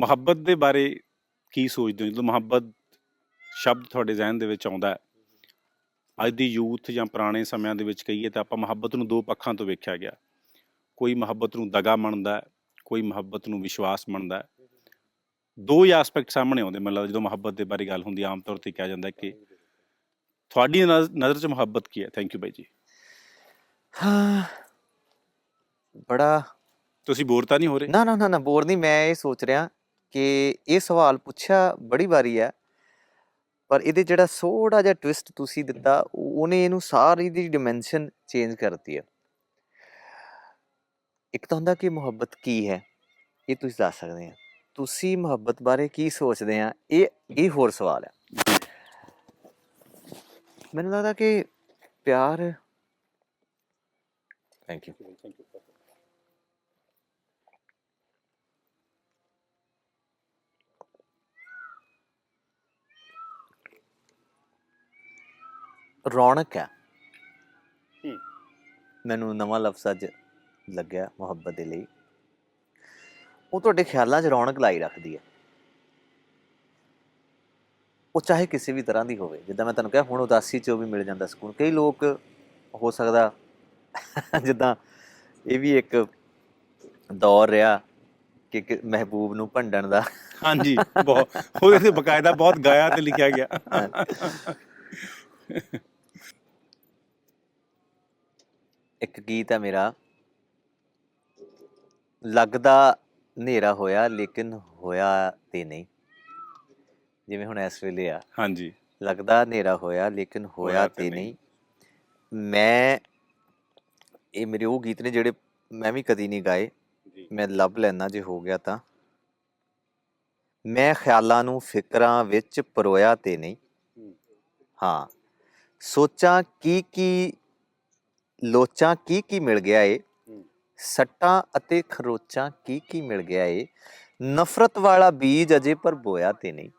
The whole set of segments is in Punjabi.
ਮੁਹੱਬਤ ਦੇ ਬਾਰੇ ਕੀ ਸੋਚਦੇ ਹੋ? ਜਦੋਂ ਮੁਹੱਬਤ ਸ਼ਬਦ ਤੁਹਾਡੇ ਜ਼ਿਹਨ ਦੇ ਵਿੱਚ ਆਉਂਦਾ ਹੈ ਅੱਜ ਦੀ ਯੂਥ ਜਾਂ ਪੁਰਾਣੇ ਸਮਿਆਂ ਦੇ ਵਿੱਚ ਕਹੀਏ ਤਾਂ ਆਪਾਂ ਮੁਹੱਬਤ ਨੂੰ ਦੋ ਪੱਖਾਂ ਤੋਂ ਵੇਖਿਆ ਗਿਆ। ਕੋਈ ਮੁਹੱਬਤ ਨੂੰ ਦਗਾ ਮੰਨਦਾ ਹੈ ਕੋਈ ਮੁਹੱਬਤ ਨੂੰ ਵਿਸ਼ਵਾਸ ਮੰਨਦਾ ਹੈ। ਦੋ ਹੀ ਐਸਪੈਕਟ ਸਾਹਮਣੇ ਆਉਂਦੇ ਮਤਲਬ ਜਦੋਂ ਮੁਹੱਬਤ ਦੇ ਬਾਰੇ ਗੱਲ ਹੁੰਦੀ ਆਮ ਤੌਰ ਤੇ ਕਿਹਾ ਜਾਂਦਾ ਕਿ ਤੁਹਾਡੀ ਨਜ਼- ਨਜ਼ਰ 'ਚ ਮੁਹੱਬਤ ਕੀ ਹੈ? ਥੈਂਕ ਯੂ ਬਾਈ ਜੀ। ਹਾਂ। ਬੜਾ ਤੁਸੀਂ ਬੋਰ ਤਾਂ ਨਹੀਂ ਹੋ ਰਹੇ? ਨਾ ਨਾ ਨਾ ਨਾ ਬੋਰ ਨਹੀਂ ਮੈਂ ਇਹ ਸੋਚ ਰਿਹਾ ਕਿ ਇਹ ਸਵਾਲ ਪੁੱਛਿਆ ਬੜੀ ਵਾਰੀ ਹੈ ਪਰ ਇਹਦੇ ਜਿਹੜਾ ਥੋੜਾ ਜਿਹਾ ਟਵਿਸਟ ਤੁਸੀਂ ਦਿੱਤਾ ਉਹ- ਉਹਨੇ ਇਹਨੂੰ ਸਾਰੀ ਦੀ ਡਿਮੈਂਸ਼ਨ ਚੇਂਜ ਕਰਤੀ ਹੈ। ਇੱਕ ਤਾਂ ਹੁੰਦਾ ਕਿ ਮੁਹੱਬਤ ਕੀ ਹੈ ਇਹ ਤੁਸੀਂ ਦੱਸ ਸਕਦੇ ਆ ਤੁਸੀਂ ਮੁਹੱਬਤ ਬਾਰੇ ਕੀ ਸੋਚਦੇ ਆ ਇਹ ਇਹ ਹੋਰ ਸਵਾਲ ਹੈ। ਮੈਨੂੰ ਲੱਗਦਾ ਕਿ ਪਿਆਰ ਥੈਂਕ ਯੂ ਰੌਣਕ ਹੈ। ਹੂੰ। ਮੈਨੂੰ ਨਵਾਂ ਲਫ਼ਜ਼ ਅੱਜ ਲੱਗਿਆ ਮੁਹੱਬਤ ਦੇ ਲਈ। ਉਹ ਤੁਹਾਡੇ ਖਿਆਲਾਂ 'ਚ ਰੌਣਕ ਲਾਈ ਰੱਖਦੀ ਹੈ। ਉਹ ਚਾਹੇ ਕਿਸੇ ਵੀ ਤਰ੍ਹਾਂ ਦੀ ਹੋਵੇ ਜਿੱਦਾਂ ਮੈਂ ਤੁਹਾਨੂੰ ਕਿਹਾ ਹੁਣ ਉਦਾਸੀ 'ਚ ਉਹ ਵੀ ਮਿਲ ਜਾਂਦਾ ਸਕੂਨ। ਕਈ ਲੋਕ ਹੋ ਸਕਦਾ ਜਿੱਦਾਂ ਇਹ ਵੀ ਇੱਕ ਦੌਰ ਰਿਹਾ ਕਿ ਕਿ ਮਹਿਬੂਬ ਨੂੰ ਭੰਡਣ ਦਾ। ਹਾਂਜੀ ਬਹੁਤ। ਉਹਦੇ ਤੇ ਬਕਾਇਦਾ ਬਹੁਤ ਗਾਇਆ ਤੇ ਲਿਖਿਆ ਗਿਆ। ਇੱਕ ਗੀਤ ਹੈ ਮੇਰਾ। ਲੱਗਦਾ ਹਨੇਰਾ ਹੋਇਆ ਲੇਕਿਨ ਹੋਇਆ ਤੇ ਨਹੀਂ। ਜਿਵੇਂ ਹੁਣ ਇਸ ਵੇਲੇ ਆ। ਹਾਂਜੀ। ਲੱਗਦਾ ਹਨੇਰਾ ਹੋਇਆ ਲੇਕਿਨ ਹੋਇਆ ਤੇ ਨਹੀਂ। ਮੈਂ ਇਹ ਮੇਰੇ ਉਹ ਗੀਤ ਨੇ ਜਿਹੜੇ ਮੈਂ ਵੀ ਕਦੀ ਨਹੀਂ ਗਾਏ। ਮੈਂ ਲੱਭ ਲੈਣਾ ਜੇ ਹੋ ਗਿਆ ਤਾਂ। ਮੈਂ ਖਿਆਲਾਂ ਨੂੰ ਫਿਕਰਾਂ ਵਿੱਚ ਪਰੋਇਆ ਤੇ ਨਹੀਂ। ਹਾਂ। ਸੋਚਾਂ ਕੀ ਕੀ ਲੋਚਾਂ ਕੀ ਕੀ ਮਿਲ ਗਿਆ ਏ। ਸੱਟਾਂ ਅਤੇ ਖਰੋਚਾਂ ਕੀ ਕੀ ਮਿਲ ਗਿਆ ਏ ਨਫ਼ਰਤ ਵਾਲਾ ਬੀਜ ਅਜੇ ਪਰ ਬੋਇਆ ਤੇ ਨਹੀਂ।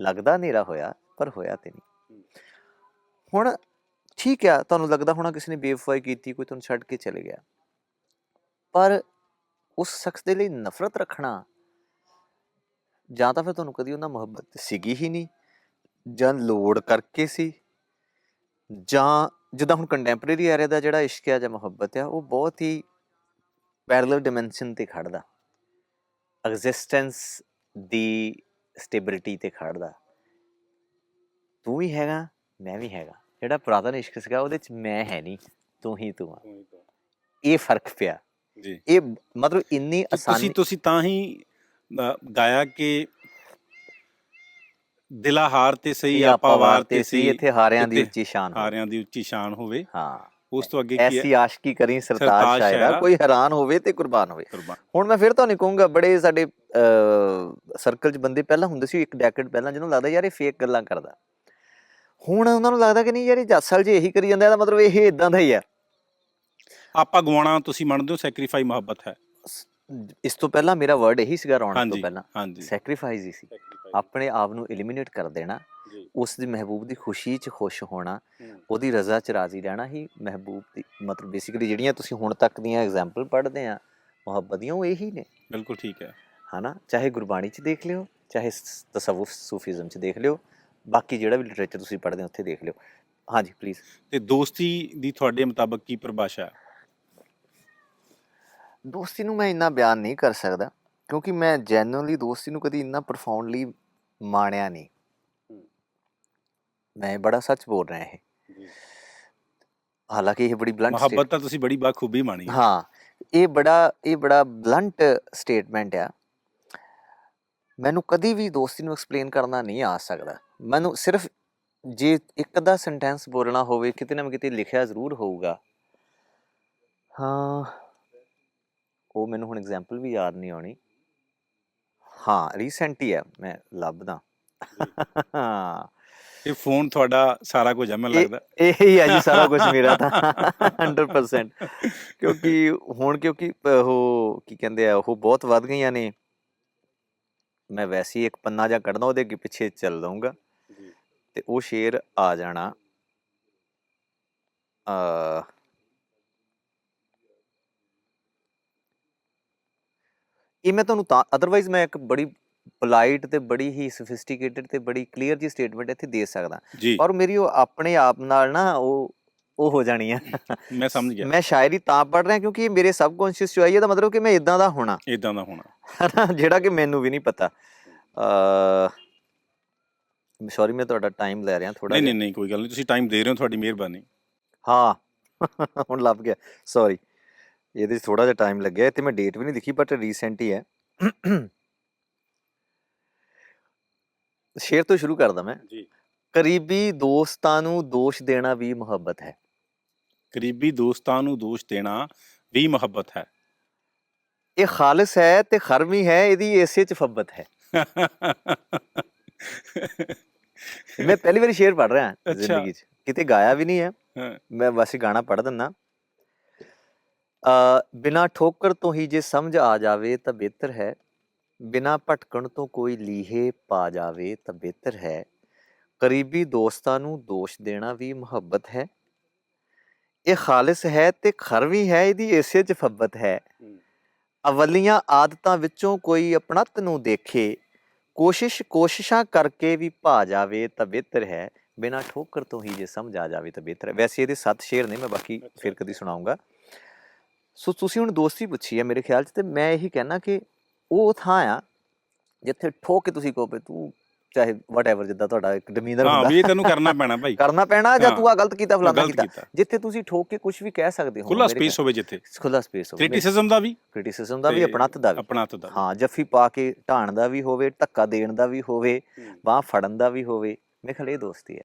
ਲੱਗਦਾ ਹਨੇਰਾ ਹੋਇਆ ਪਰ ਹੋਇਆ ਤੇ ਨਹੀਂ। ਹੁਣ ਠੀਕ ਆ ਤੁਹਾਨੂੰ ਲੱਗਦਾ ਹੋਣਾ ਕਿਸੇ ਨੇ ਬੇਵਫਾਈ ਕੀਤੀ ਕੋਈ ਤੁਹਾਨੂੰ ਛੱਡ ਕੇ ਚਲੇ ਗਿਆ ਪਰ ਉਸ ਸ਼ਖਸ ਦੇ ਲਈ ਨਫ਼ਰਤ ਰੱਖਣਾ ਜਾਂ ਤਾਂ ਫਿਰ ਤੁਹਾਨੂੰ ਕਦੀ ਉਹਨਾਂ ਮੁਹੱਬਤ ਸੀਗੀ ਹੀ ਨਹੀਂ ਜਾਂ ਲੋੜ ਕਰਕੇ ਸੀ ਜਾਂ ਜਿੱਦਾਂ ਹੁਣ ਕੰਟੈਂਪਰੇਰੀ ਐਰੇ ਦਾ ਜਿਹੜਾ ਇਸ਼ਕ ਆ ਜਾਂ ਮੁਹੱਬਤ ਆ ਉਹ ਬਹੁਤ ਹੀ ਪੈਰਲਲ ਡਾਈਮੈਂਸ਼ਨ ਤੇ ਖੜਦਾ। ਐਗਜ਼ਿਸਟੈਂਸ ਦੀ ਸਟੇਬਿਲਿਟੀ ਤੇ ਖੜਦਾ। ਤੂੰ ਵੀ ਹੈਗਾ ਮੈਂ ਵੀ ਹੈਗਾ। ਜਿਹੜਾ ਪੁਰਾਤਨ ਇਸ਼ਕ ਸੀਗਾ ਉਹਦੇ ਚ ਮੈਂ ਹੈ ਨਹੀਂ ਤੂੰ ਹੀ ਤੂੰ ਆ। ਇਹ ਫ਼ਰਕ ਪਿਆ। ਜੀ। ਇਹ ਮਤਲਬ ਇੰਨੀ ਆਸਾਨੀ ਤੁਸੀਂ ਤੁਸੀਂ ਤਾਂ ਹੀ ਗਾਇਆ ਕਿ ਦਿਲਾ ਹਾਰ ਤੇ ਸਹੀ ਆਪਾ ਵਾਰ ਤੇ ਸਹੀ ਇੱਥੇ ਹਾਰਿਆਂ ਦੀ ਉੱਚੀ ਸ਼ਾਨ। ਹਾਰਿਆਂ ਦੀ ਉੱਚੀ ਸ਼ਾਨ ਹੋਵੇ। ਹਾਂ। ਉਸ ਤੋਂ ਅੱਗੇ ਕੀ ਹੈ? ਐਸੀ ਆਸ਼ਕੀ ਕਰੀ ਸਰਤਾਜ ਸ਼ਾਇਰਾ। ਕੋਈ ਹੈਰਾਨ ਹੋਵੇ ਤੇ ਕੁਰਬਾਨ ਹੋਵੇ। ਹੁਣ ਮੈਂ ਫਿਰ ਤੁਹਾਨੂੰ ਕਹੂੰਗਾ ਬੜੇ ਸਾਡੇ ਸਰਕਲ 'ਚ ਬੰਦੇ ਪਹਿਲਾਂ ਹੁੰਦੇ ਸੀ ਇੱਕ ਡੈਕੇਡ ਪਹਿਲਾਂ ਜਿਹਨੂੰ ਲੱਗਦਾ ਯਾਰ ਇਹ ਫੇਕ ਗੱਲਾਂ ਕਰਦਾ। ਹੁਣ ਉਹਨਾਂ ਨੂੰ ਲੱਗਦਾ ਕਿ ਨਹੀਂ ਯਾਰ ਇਹ ਅਸਲ 'ਚ ਇਹੀ ਕਰੀ ਜਾਂਦਾ ਇਹਦਾ ਮਤਲਬ ਇਹ ਇਦਾਂ ਦਾ ਹੀ ਆ ਆਪਾਂ ਗਵਾਉਣਾ ਤੁਸੀਂ ਮੰਨਦੇ ਹੋ ਸੈਕਰੀਫਾਈ ਮੁਹੱਬਤ ਹੈ। ਇਸ ਤੋਂ ਪਹਿਲਾਂ ਮੇਰਾ ਵਰਡ ਇਹੀ ਸੀਗਾ ਰੌਣਕ ਤੋਂ ਪਹਿਲਾਂ। ਸੈਕਰੀਫਾਈਸ ਹੀ ਸੀ। ਆਪਣੇ ਆਪ ਨੂੰ ਐਲੀਮੀਨੇਟ ਕਰ ਦੇਣਾ ਉਸ ਦੀ ਮਹਿਬੂਬ ਦੀ ਖੁਸ਼ੀ 'ਚ ਖੁਸ਼ ਹੋਣਾ। ਉਹਦੀ ਰਜ਼ਾ 'ਚ ਰਾਜ਼ੀ ਰਹਿਣਾ ਹੀ ਮਹਿਬੂਬ ਦੀ ਮਤਲਬ ਬੇਸਿਕਲੀ ਜਿਹੜੀਆਂ ਤੁਸੀਂ ਹੁਣ ਤੱਕ ਦੀਆਂ ਐਗਜ਼ਾਮਪਲ ਪੜ੍ਹਦੇ ਆ ਮੁਹੱਬਤ ਦੀਆਂ ਉਹ ਇਹੀ ਨੇ। ਬਿਲਕੁਲ ਠੀਕ ਹੈ। ਹਨਾ? ਚਾਹੇ ਗੁਰਬਾਣੀ 'ਚ ਦੇਖ ਲਿਓ ਚਾਹੇ ਤਸਵੁਫ ਸੂਫੀਜ਼ਮ 'ਚ ਦੇਖ ਲਿਓ ਬਾਕੀ ਜਿਹੜਾ ਵੀ ਲਿਟਰੇਚਰ ਤੁਸੀਂ ਪੜ੍ਹਦੇ ਹੋ ਉੱਥੇ ਦੇਖ ਲਿਓ। ਹਾਂਜੀ ਪਲੀਜ਼ ਤੇ ਦੋਸਤੀ ਦੀ ਤੁਹਾਡੇ ਮੁਤਾਬਕ ਕੀ ਪਰਿਭਾਸ਼ਾ ਹੈ? ਦੋਸਤੀ ਨੂੰ ਮੈਂ ਇੰਨਾ ਬਿਆਨ ਨਹੀਂ ਕਰ ਸਕਦਾ ਕਿਉਂਕਿ ਮੈਂ ਜੈਨੂਅਲੀ ਦੋਸਤੀ ਨੂੰ ਕਦੀ ਇੰਨਾ ਪ੍ਰੋਫਾਉਂਡਲੀ ਮਾਣਿਆ ਨਹੀਂ। ਮੈਂ ਬੜਾ ਸੱਚ ਬੋਲ ਰਿਹਾ ਇਹ ਹਾਲਾਂਕਿ ਇਹ ਬੜੀ ਬਲੰਟ ਮੁਹੱਬਤ ਤਾਂ ਤੁਸੀਂ ਬੜੀ ਬਾਖੂਬੀ ਮਾਣੀ ਹੈ। ਹਾਂ ਇਹ ਬੜਾ ਇਹ ਬੜਾ ਬਲੰਟ ਸਟੇਟਮੈਂਟ ਆ ਮੈਨੂੰ ਕਦੀ ਵੀ ਦੋਸਤੀ ਨੂੰ ਐਕਸਪਲੇਨ ਕਰਨਾ ਨਹੀਂ ਆ ਸਕਦਾ ਮੈਨੂੰ ਸਿਰਫ ਜੇ ਇੱਕ ਅੱਧਾ ਸੈਂਟੈਂਸ ਬੋਲਣਾ ਹੋਵੇ ਕਿਤੇ ਨਾ ਕਿਤੇ ਲਿਖਿਆ ਜ਼ਰੂਰ ਹੋਊਗਾ ਹਾਂ ਉਹ ਮੈਨੂੰ ਹੁਣ ਐਗਜ਼ਾਮਪਲ ਵੀ ਯਾਦ ਨਹੀਂ ਆਉਣੀ ਹਾਂ ਰੀਸੈਂਟ ਹੀ ਹੈ ਮੈਂ ਲੱਭਦਾ। ਇਹ ਫੋਨ ਤੁਹਾਡਾ ਸਾਰਾ ਕੁਝ ਹੈ ਮੈਨੂੰ ਲੱਗਦਾ। ਇਹ ਹੀ ਹੈ ਜੀ ਸਾਰਾ ਕੁਝ ਮੇਰਾ ਤਾਂ 100% ਕਿਉਂਕਿ ਹੁਣ ਕਿਉਂਕਿ ਉਹ ਕੀ ਕਹਿੰਦੇ ਆ ਉਹ ਬਹੁਤ ਵੱਧ ਗਈਆਂ ਨੇ। ਮੈਂ ਵੈਸੇ ਹੀ ਇੱਕ ਪੰਨਾ ਜਾਂ ਕੱਢਦਾ ਉਹਦੇ ਅੱਗੇ ਪਿੱਛੇ ਚੱਲ ਦਊਂਗਾ। ਤੇ ਉਹ ਸ਼ੇਰ ਆ ਜਾਣਾ। ਅ ਇਹ ਮੈਂ ਤੁਹਾਨੂੰ ਤਾਂ ਅਦਰਵਾਈਜ਼ ਮੈਂ ਇੱਕ ਬੜੀ ਪੋਲਾਈਟ ਤੇ ਬੜੀ ਹੀ ਸੋਫਿਸਟੀਕੇਟਡ ਤੇ ਬੜੀ ਕਲੀਅਰ ਜੀ ਸਟੇਟਮੈਂਟ ਇੱਥੇ ਦੇ ਸਕਦਾ। ਪਰ ਮੇਰੀ ਉਹ ਆਪਣੇ ਆਪ ਨਾਲ ਨਾ ਉਹ ਉਹ ਹੋ ਜਾਣੀ ਆ। ਮੈਂ ਸਮਝ ਗਿਆ। ਮੈਂ ਸ਼ਾਇਰੀ ਤਾਂ ਪੜ੍ਹ ਰਿਹਾ ਕਿਉਂਕਿ ਇਹ ਮੇਰੇ ਸਬਕੌਂਸ਼ੀਅਸ ਚ ਆਈ ਹੈ ਦਾ ਮਤਲਬ ਕਿ ਮੈਂ ਇਦਾਂ ਦਾ ਹੋਣਾ। ਇਦਾਂ ਦਾ ਹੋਣਾ। ਜਿਹੜਾ ਕਿ ਮੈਨੂੰ ਵੀ ਨਹੀਂ ਪਤਾ। ਅ ਸੌਰੀ ਮੈਂ ਤੁਹਾਡਾ ਟਾਈਮ ਲੈ ਰਿਹਾ ਥੋੜਾ ਨਹੀਂ ਨਹੀਂ ਨਹੀਂ ਕੋਈ ਗੱਲ ਨਹੀਂ ਤੁਸੀਂ ਟਾਈਮ ਦੇ ਰਹੇ ਹੋ ਤੁਹਾਡੀ ਮਿਹਰਬਾਨੀ। ਹਾਂ ਹੁਣ ਲੱਭ ਗਿਆ। ਸੌਰੀ ਇਹਦੇ 'ਚ ਥੋੜਾ ਜਿਹਾ ਟਾਈਮ ਲੱਗਿਆ ਤੇ ਮੈਂ ਡੇਟ ਵੀ ਨਹੀਂ ਲਿਖੀ ਬਟ ਰੀਸੈਂਟ ਹੀ ਹੈ। ਸ਼ੇਰ ਤੋਂ ਸ਼ੁਰੂ ਕਰਦਾ ਮੈਂ। ਜੀ। ਕਰੀਬੀ ਦੋਸਤਾਂ ਨੂੰ ਦੋਸ਼ ਦੇਣਾ ਵੀ ਮੁਹੱਬਤ ਹੈ। ਕਰੀਬੀ ਦੋਸਤਾਂ ਨੂੰ ਦੋਸ਼ ਦੇਣਾ ਵੀ ਮੁਹੱਬਤ ਹੈ। ਇਹ ਖਾਲਿਸ ਹੈ ਤੇ ਖਰਮੀ ਹੈ ਇਹਦੀ ਇਸੇ ਚ ਫੱਬਤ ਹੈ। ਮੈਂ ਪਹਿਲੀ ਵਾਰੀ ਸ਼ੇਰ ਪੜ ਰਿਹਾ। ਜ਼ਿੰਦਗੀ 'ਚ। ਕਿਤੇ ਗਾਇਆ ਵੀ ਨਹੀਂ ਹੈ। ਮੈਂ ਬਸ ਇਹ ਗਾਣਾ ਪੜ ਅ ਬਿਨਾ ਠੋਕਰ ਤੋਂ ਹੀ ਜੇ ਸਮਝ ਆ ਜਾਵੇ ਤਾਂ ਬਿਹਤਰ ਹੈ। ਬਿਨਾ ਭਟਕਣ ਤੋਂ ਕੋਈ ਲੀਹੇ ਪਾ ਜਾਵੇ ਤਾਂ ਬਿਹਤਰ ਹੈ। ਕਰੀਬੀ ਦੋਸਤਾਂ ਨੂੰ ਦੋਸ਼ ਦੇਣਾ ਵੀ ਮੁਹੱਬਤ ਹੈ। ਇਹ ਖਾਲਿਸ ਹੈ ਤੇ ਖਰਵੀ ਹੈ ਇਹਦੀ ਇਸੇ ਚ ਫੱਬਤ ਹੈ। ਅਵਲੀਆਂ ਆਦਤਾਂ ਵਿੱਚੋਂ ਕੋਈ ਆਪਣਤ ਨੂੰ ਦੇਖੇ ਕੋਸ਼ਿਸ਼ ਕੋਸ਼ਿਸ਼ਾਂ ਕਰਕੇ ਵੀ ਭਾ ਜਾਵੇ ਤਾਂ ਬਿਹਤਰ ਹੈ। ਬਿਨਾ ਠੋਕਰ ਤੋਂ ਹੀ ਜੇ ਸਮਝ ਆ ਜਾਵੇ ਤਾਂ ਬਿਹਤਰ ਹੈ। ਵੈਸੇ ਇਹਦੇ ਸੱਤ ਸ਼ੇਰ ਨੇ ਮੈਂ ਬਾਕੀ ਫਿਰ ਕਦੀ ਸੁਣਾਉਂਗਾ। ਸੋ ਤੁਸੀਂ ਹੁਣ ਦੋਸਤੀ ਪੁੱਛੀ ਹੈ ਮੇਰੇ ਖਿਆਲ 'ਚ ਤੇ ਮੈਂ ਇਹੀ ਕਹਿਣਾ ਕਿ ਉਹ ਥਾਂ ਆ ਜਿੱਥੇ ਠੋਕ ਕੇ ਤੁਸੀਂ ਕਹੋ ਵੀ ਤੂੰ ਚਾਹੇ ਵਟਐਵਰ ਜਿੱਦਾਂ ਤੁਹਾਡਾ ਇੱਕ ਡਿਮੀਨਰ ਹਾਂ ਵੀ ਹੁੰਦਾ ਇਹ ਤੈਨੂੰ ਕਰਨਾ ਪੈਣਾ ਭਾਈ। ਕਰਨਾ ਪੈਣਾ ਜਾਂ। ਤੂੰ ਆ ਗਲਤ ਕੀਤਾ ਫਲਾਣਾ ਕੀਤਾ। ਜਿੱਥੇ ਤੁਸੀਂ ਠੋਕ ਕੇ ਕੁਝ ਵੀ ਕਹਿ ਸਕਦੇ ਹੋ ਖੁੱਲਾ ਸਪੇਸ ਹੋਵੇ ਜਿੱਥੇ। ਖੁੱਲਾ ਸਪੇਸ ਹੋਵੇ। ਕ੍ਰਿਟਿਸਿਜ਼ਮ ਦਾ ਵੀ। ਕ੍ਰਿਟਿਸਿਜ਼ਮ ਦਾ ਵੀ ਆਪਣਤ ਦਾ ਵੀ। ਆਪਣਾ ਦਾ। ਹਾਂ ਜੱਫੀ ਪਾ ਕੇ ਢਾਣ ਦਾ ਵੀ ਹੋਵੇ ਧੱਕਾ ਦੇਣ ਦਾ ਵੀ ਹੋਵੇ। ਬਾਹ ਫੜਨ ਦਾ ਵੀ ਹੋਵੇ। ਮੇਰੇ ਖਿਆਲ ਇਹ ਦੋਸਤੀ ਹੈ।